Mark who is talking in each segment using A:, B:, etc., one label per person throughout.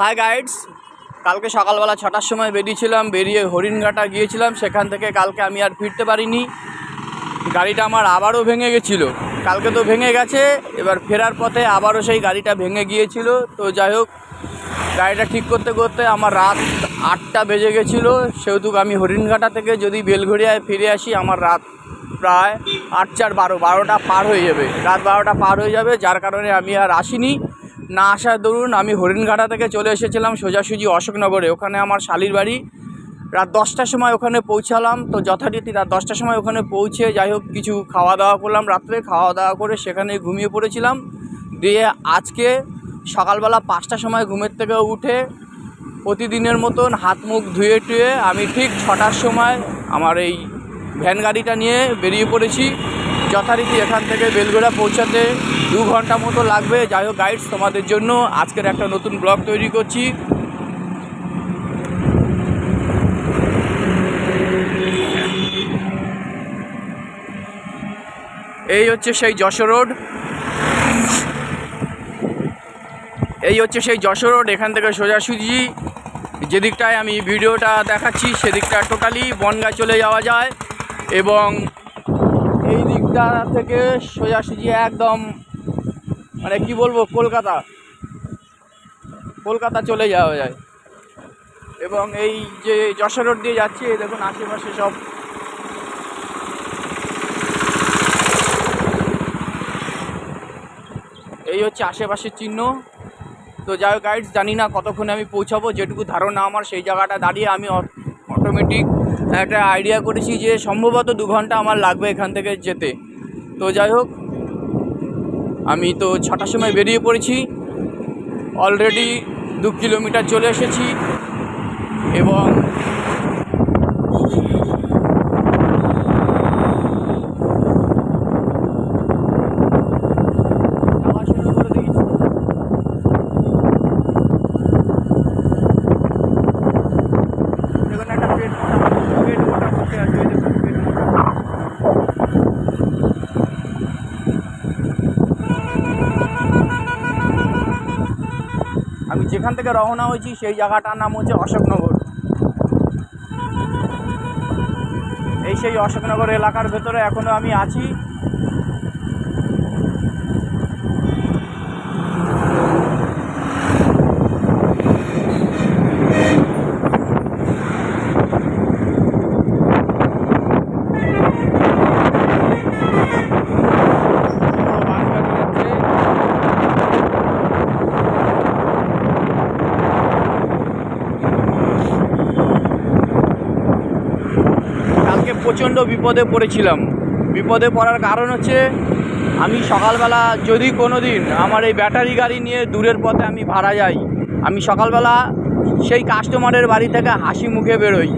A: High guides কালকে সকালবেলা ছটার সময় বেরিয়েছিলাম, বেরিয়ে হরিণঘাটা গিয়েছিলাম। সেখান থেকে কালকে আমি আর ফিরতে পারিনি। গাড়িটা আমার আবারও ভেঙে গেছিল। কালকে তো ভেঙে গেছে, এবার ফেরার পথে আবারও সেই গাড়িটা ভেঙে গিয়েছিল। তো যাই হোক, গাড়িটা ঠিক করতে করতে আমার রাত আটটা বেজে গেছিল। সেহেতু আমি হরিণঘাটা থেকে যদি বেলঘড়িয়ায় ফিরে আসি, আমার রাত প্রায় আট চার বারো, বারোটা পার হয়ে যাবে। রাত বারোটা পার হয়ে যাবে, যার কারণে আমি আর আসিনি। না আসার দরুন আমি হরিণঘাটা থেকে চলে এসেছিলাম সোজাসুজি অশোকনগরে। ওখানে আমার শালির বাড়ি। রাত দশটার সময় ওখানে পৌঁছালাম। তো যথারীতি রাত দশটার সময় ওখানে পৌঁছে যাই হোক, কিছু খাওয়া দাওয়া করলাম। রাত্রে খাওয়া দাওয়া করে সেখানে ঘুমিয়ে পড়েছিলাম। দিয়ে আজকে সকালবেলা পাঁচটার সময় ঘুমের থেকে উঠে প্রতিদিনের মতন হাত মুখ ধুয়ে টুয়ে আমি ঠিক ছটার সময় আমার এই ভ্যান গাড়িটা নিয়ে বেরিয়ে পড়েছি। যথারীতি এখান থেকে বেলগোড়া পৌঁছাতে দু ঘণ্টা মতো লাগবে। যাই হোক গাইডস তোমাদের জন্য আজকের একটা নতুন ব্লগ তৈরি করছি। এই হচ্ছে সেই যশোর রোড। এই হচ্ছে সেই যশোর রোড, এখান থেকে সোজাসুজি যেদিকটায় আমি ভিডিওটা দেখাচ্ছি, সেদিকটা টোটালি বনগা চলে যাওয়া যায়। এবং এই দিকটা থেকে সোজাসুজি একদম মানে কি বলব, কলকাতা। কলকাতা চলে যাওয়া যায়। এবং এই যে যশোর রোড দিয়ে যাচ্ছি, এই দেখুন আশেপাশে সব। এই হচ্ছে আশেপাশের চিহ্ন। তো যাই গাইডস জানি না কতক্ষণে আমি পৌঁছাবো, যেটুকু ধারণা আমার, সেই জায়গাটা দাঁড়িয়ে আমি অটোমেটিক একটা আইডিয়া করেছি যে সম্ভবত দু ঘণ্টা আমার লাগবে এখান থেকে যেতে। তো যাই হোক, আমি তো ছটার সময় বেরিয়ে পড়েছি। অলরেডি দু কিলোমিটার চলে এসেছি এবং যেখান থেকে রওনা হয়েছি, সেই জায়গাটার নাম হচ্ছে অশোকনগর। এই সেই অশোকনগর এলাকার ভেতরে এখনও আমি আছি কালকে প্রচণ্ড বিপদে পড়েছিলাম। বিপদে পড়ার কারণ হচ্ছে, আমি সকালবেলা যদি কোনো দিন আমার এই ব্যাটারি গাড়ি নিয়ে দূরের পথে আমি ভাড়া যাই, আমি সকালবেলা সেই কাস্টমারের বাড়ি থেকে হাসি মুখে বেরোই।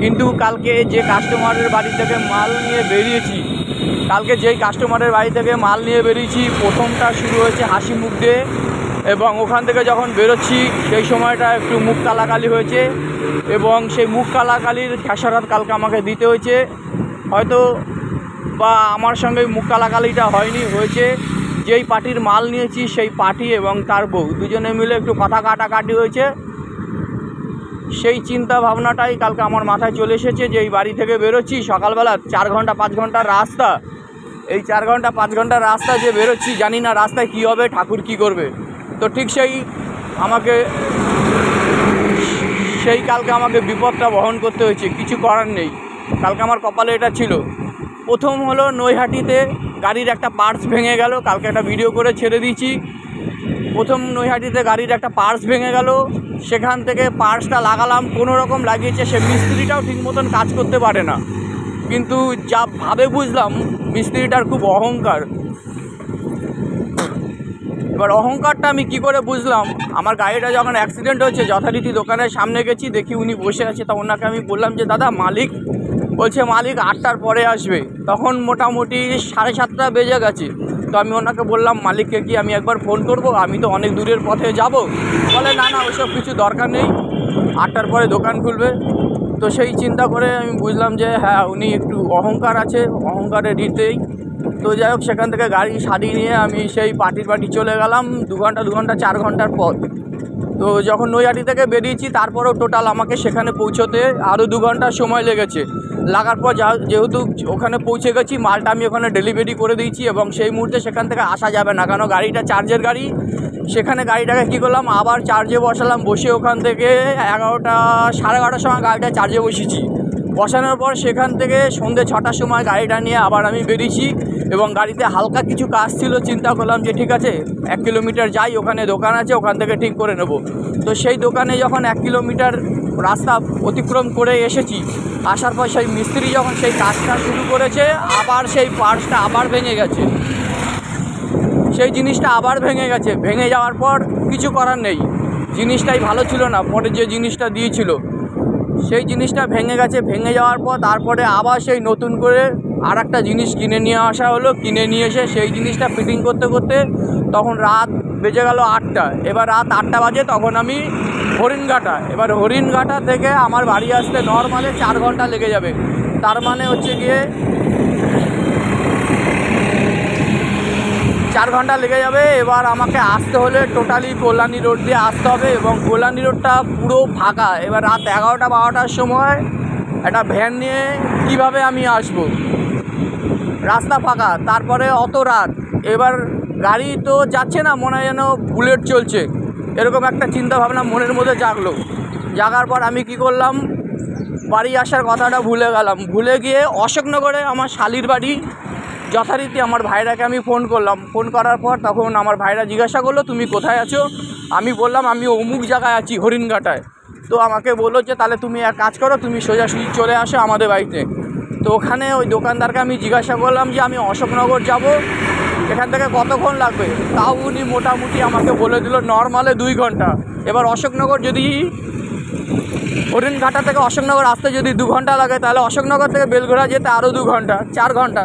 A: কিন্তু কালকে যে কাস্টমারের বাড়ি থেকে মাল নিয়ে বেরিয়েছি, কালকে যেই কাস্টমারের বাড়ি থেকে মাল নিয়ে বেরিয়েছি, প্রথমটা শুরু হয়েছে হাসি মুখ দিয়ে। এবং ওখান থেকে যখন বেরোচ্ছি, সেই সময়টা একটু মুখ কালাকালি হয়েছে এবং সেই মুখ কালাকালির খেসারাত কালকে আমাকে দিতে হয়েছে। হয়তো বা আমার সঙ্গে মুখ কালাকালিটা হয়নি, হয়েছে। যেই পার্টির মাল নিয়েছি, সেই পার্টি এবং তার বউ, দুজনে মিলে একটু কথা কাটাকাটি হয়েছে। সেই চিন্তা ভাবনাটাই কালকে আমার মাথায় চলে এসেছে যে এই বাড়ি থেকে বেরোচ্ছি, সকালবেলা চার ঘণ্টা, পাঁচ ঘণ্টার রাস্তা। এই চার ঘণ্টা, পাঁচ ঘণ্টার রাস্তা যে বেরোচ্ছি, জানি না রাস্তায় কী হবে, ঠাকুর কী করবে। তো ঠিক সেই আমাকে, সেই কালকে আমাকে বিপদটা বহন করতে হয়েছে, কিছু করার নেই। কালকে আমার কপালে এটা ছিল। প্রথম হলো নৈহাটিতে গাড়ির একটা পার্টস ভেঙে গেল, কালকে একটা ভিডিও করে ছেড়ে দিয়েছি। প্রথম নৈহাটিতে গাড়ির একটা পার্টস ভেঙে গেল, সেখান থেকে পার্টসটা লাগালাম, কোনো রকম লাগিয়েছে, সে মিস্ত্রিটাও ঠিক মতন কাজ করতে পারে না। কিন্তু যা ভাবে বুঝলাম, মিস্ত্রিটার খুব অহংকার। এবার অহংকারটা আমি কি করে বুঝলাম? আমার গাড়িটা যখন অ্যাক্সিডেন্ট হয়েছে, যথারীতি দোকানের সামনে গেছি, দেখি উনি বসে আছে। তা ওনাকে আমি বললাম যে, দাদা, মালিক, বলছে, মালিক আটটার পরে আসবে। তখন মোটামুটি সাড়ে সাতটা বেজে গেছে। তো আমি ওনাকে বললাম, মালিককে কি আমি একবার ফোন করব, আমি তো অনেক দূরের পথে যাব। বলে, না না ওইসব কিছু দরকার নেই। আটটার পরে দোকান খুলবে। তো সেই চিন্তা করে আমি বুঝলাম যে হ্যাঁ উনি একটু অহংকার আছে। অহংকারের দিতেই তো যাই হোক, সেখান থেকে গাড়ি সারিয়ে নিয়ে আমি সেই পার্টির পার্টি চলে গেলাম। দু ঘণ্টা দু ঘণ্টা, চার ঘণ্টার পর তো যখন নৈহাটি থেকে বেরিয়েছি, তারপরেও টোটাল আমাকে সেখানে পৌঁছোতে আরও দু ঘণ্টা সময় লেগেছে। লাগার পর যা- যেহেতু ওখানে পৌঁছে গেছি, মালটা আমি ওখানে ডেলিভারি করে দিয়েছি এবং সেই মুহূর্তে সেখান থেকে আসা যাবে না, কেন গাড়িটা চার্জের গাড়ি। সেখানে গাড়িটাকে কী করলাম, আবার চার্জে বসালাম, বসে ওখান থেকে এগারোটা, সাড়ে এগারোটার সময় গাড়িটা চার্জে বসিয়েছি বসানোর পর সেখান থেকে সন্ধ্যে ছটার সময় গাড়িটা নিয়ে আবার আমি বেরিয়েছি এবং গাড়িতে হালকা কিছু কাজ ছিল, চিন্তা করলাম যে ঠিক আছে, এক কিলোমিটার যাই, ওখানে দোকান আছে, ওখান থেকে ঠিক করে নেব। তো সেই দোকানে যখন এক কিলোমিটার রাস্তা অতিক্রম করে এসেছি, আসার পর সেই মিস্ত্রি যখন সেই কাজটা শুরু করেছে, আবার সেই পার্সটা আবার ভেঙে গেছে। সেই জিনিসটা আবার ভেঙে গেছে। ভেঙে যাওয়ার পর কিছু করার নেই। জিনিসটাই ভালো ছিল না, পরে যে জিনিসটা দিয়েছিল। সেই জিনিসটা ভেঙে গেছে, ভেঙে যাওয়ার পর তারপরে আবার সেই নতুন করে আর একটা জিনিস কিনে নিয়ে আসা হলো। কিনে নিয়ে এসে সেই জিনিসটা ফিটিং করতে করতে তখন রাত বেজে গেল আটটা। এবার রাত আটটা বাজে, তখন আমি হরিণঘাটা। এবার হরিণঘাটা থেকে আমার বাড়ি আসতে নর্মালে চার ঘণ্টা লেগে যাবে। তার মানে হচ্ছে গিয়ে চার ঘণ্টা লেগে যাবে। এবার আমাকে আসতে হলে টোটালি কল্যাণী রোড দিয়ে আসতে হবে এবং কল্যাণী রোডটা পুরো ফাঁকা। এবার রাত এগারোটা বারোটার সময় একটা ভ্যান নিয়ে কীভাবে আমি আসব? রাস্তা ফাঁকা, তারপরে অত রাত। এবার গাড়ি তো যাচ্ছে না, মনে হয় যেন বুলেট চলছে। এরকম একটা চিন্তা ভাবনা মনের মধ্যে জাগলো। জাগার পর আমি কি করলাম? বাড়ি আসার কথাটা ভুলে গেলাম। ভুলে গিয়ে অশোকনগরে আমার শালির বাড়ি যথারীতি আমার ভাইরাকে আমি ফোন করলাম। ফোন করার পর তখন আমার ভাইরা জিজ্ঞাসা করল, তুমি কোথায় আছো? আমি বললাম, আমি অমুক জায়গায় আছি, হরিণঘাটায়। তো আমাকে বলল যে, তাহলে তুমি এক কাজ করো, তুমি সোজাসুজি চলে আসো আমাদের বাড়িতে। তো ওখানে ওই দোকানদারকে আমি জিজ্ঞাসা করলাম যে, আমি অশোকনগর যাব। এখান থেকে কতক্ষণ লাগবে? তাও উনি মোটামুটি আমাকে বলে দিল, নর্মালে দুই ঘণ্টা। এবার অশোকনগর যদি হরিণঘাটা থেকে অশোকনগর আসতে যদি দু ঘণ্টা লাগে, তাহলে অশোকনগর থেকে বেলঘোড়া যেতে আরও দু ঘণ্টা, চার ঘণ্টা।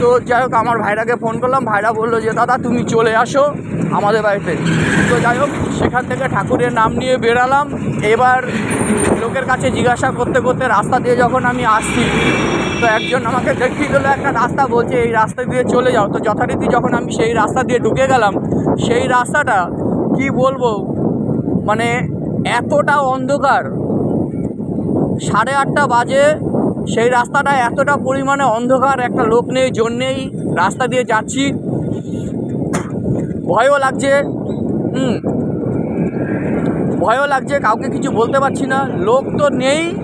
A: তো যাই হোক, আমার ভাইরাকে ফোন করলাম, ভাইরা বলল যে, দাদা, তুমি চলে আসো আমাদের বাড়িতে। তো যাই হোক, সেখান থেকে ঠাকুরের নাম নিয়ে বেরালাম। এবার লোকের কাছে জিজ্ঞাসা করতে করতে রাস্তা দিয়ে যখন আমি আসছি, তো একজন আমাকে দেখিয়ে দিল, একটা রাস্তা বলছে, এই রাস্তা দিয়ে চলে যাও। তো যথারীতি যখন আমি সেই রাস্তা দিয়ে ঢুকে গেলাম, সেই রাস্তাটা কি বলব মানে এতটা অন্ধকার, সাড়ে আটটা বাজে সেই রাস্তাটা এতটা পরিমাণে অন্ধকার, একটা লোক নেই জন্যেই রাস্তা দিয়ে যাচ্ছি। ভয়ও লাগছে, হুম, ভয়ও লাগছে, কাউকে কিছু বলতে পারছি না। লোক তো নেই।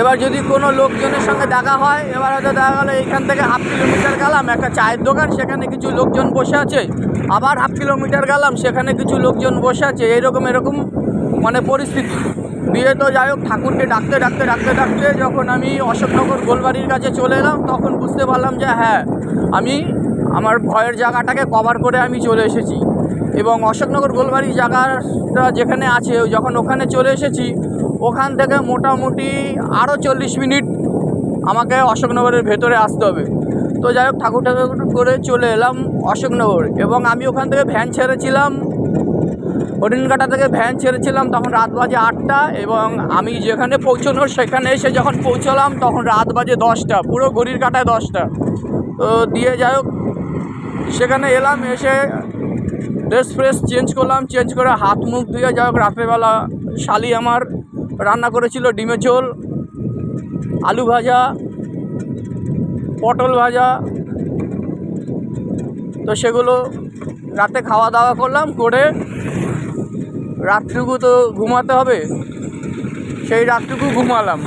A: এবার যদি কোনো লোকজনের সঙ্গে দেখা হয়, এবার হয়তো দেখা গেলো এইখান থেকে হাফ কিলোমিটার গেলাম, একটা চায়ের দোকান, সেখানে কিছু লোকজন বসে আছে। আবার হাফ কিলোমিটার গেলাম, সেখানে কিছু লোকজন বসে আছে। এরকম এরকম মানে পরিস্থিতি। দিয়ে তো যাই হোক, ঠাকুরকে ডাকতে ডাকতে ডাকতে ডাকতে যখন আমি অশোকনগর গোলবাড়ির কাছে চলে এলাম, তখন বুঝতে পারলাম যে হ্যাঁ আমি আমার ভয়ের জায়গাটাকে কভার করে আমি চলে এসেছি। এবং অশোকনগর গোলবাড়ি জায়গাটা যেখানে আছে যখন ওখানে চলে এসেছি, ওখান থেকে মোটামুটি আরও চল্লিশ মিনিট আমাকে অশোকনগরের ভেতরে আসতে হবে। তো যাই হোক, ঠাকুর ঠাকুর করে চলে এলাম অশোকনগর এবং আমি ওখান থেকে ভ্যান ছেড়েছিলাম হরিণঘাটা থেকে ভ্যান ছেড়েছিলাম তখন রাত বাজে আটটা এবং আমি যেখানে পৌঁছানোর সেখানে এসে যখন পৌঁছলাম তখন রাত বাজে দশটা, পুরো ঘড়ির কাটায় দশটা। তো দিয়ে যাই হোক, সেখানে এলাম, এসে ড্রেস ফ্রেস চেঞ্জ করলাম, চেঞ্জ করে হাত মুখ ধুয়ে যাই হোক, রাত্রেবেলা শালি আমার রান্না করেছিল ডিমের ঝোল, আলু ভাজা, পটল ভাজা। তো সেগুলো রাতে খাওয়া দাওয়া করলাম, করে রাতটুকু তো ঘুমাতে হবে। সেই রাতটুকু ঘুমালাম।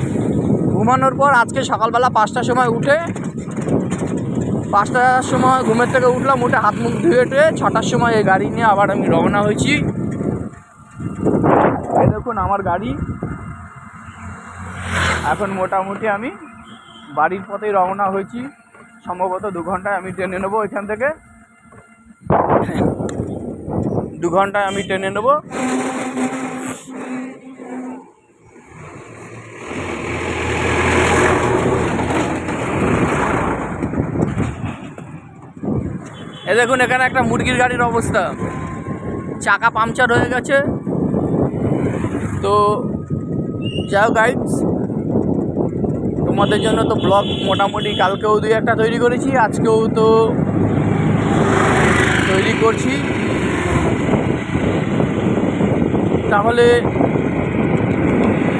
A: ঘুমানোর পর আজকে সকালবেলা পাঁচটার সময় উঠে, পাঁচটার সময় ঘুমের থেকে উঠলাম, উঠে হাত মুখ ধুয়ে টুয়ে ছটার সময় এই গাড়ি নিয়ে আবার আমি রওনা হয়েছি। দেখুন আমার গাড়ি। এখন মোটামুটি আমি বাড়ির পথেই রওনা হয়েছি। সম্ভবত দু ঘন্টায় আমি ট্রেনে নেব এখান থেকে। দু ঘন্টায় আমি ট্রেনে নেব। এ দেখুন, এখানে একটা মুরগির গাড়ির অবস্থা। চাকা পাংচার হয়ে গেছে। তো যাও গাইডস তোমাদের জন্য তো ব্লগ মোটামুটি কালকেও দুই একটা তৈরি করেছি, আজকেও তো তৈরি করছি। তাহলে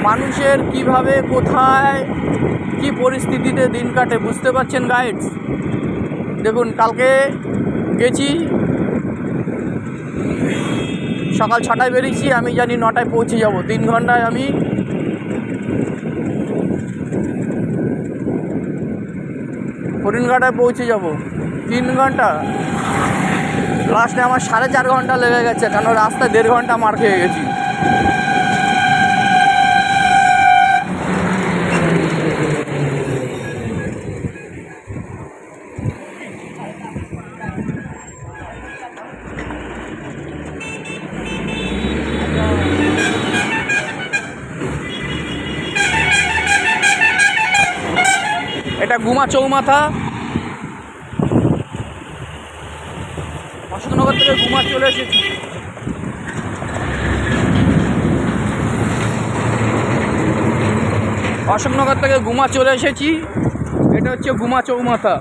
A: মানুষের কীভাবে, কোথায়, কি পরিস্থিতিতে দিন কাটে বুঝতে পারছেন গাইডস দেখুন, কালকে গেছি। সকাল ছটায় বেরিয়েছি, আমি জানি নটায় পৌঁছে যাব। তিন ঘন্টায় আমি। হরিণঘাটায় পৌঁছে যাব। তিন ঘণ্টা? লাস্টে আমার সাড়ে চার ঘণ্টা লেগে গেছে, কেন রাস্তায় দেড় ঘণ্টা মার খেয়ে গেছি। এটা গুমা চৌমাথা। অশোকনগর থেকে গুমা চলে এসেছি। অশোকনগর থেকে গুমা চলে এসেছি। এটা হচ্ছে গুমা চৌমাথা।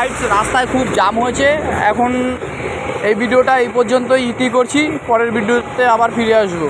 A: রাইট রাস্তায় খুব জাম হয়েছে। এখন এই ভিডিওটা এই পর্যন্তই ইতি করছি। পরের ভিডিওতে আবার ফিরে আসব।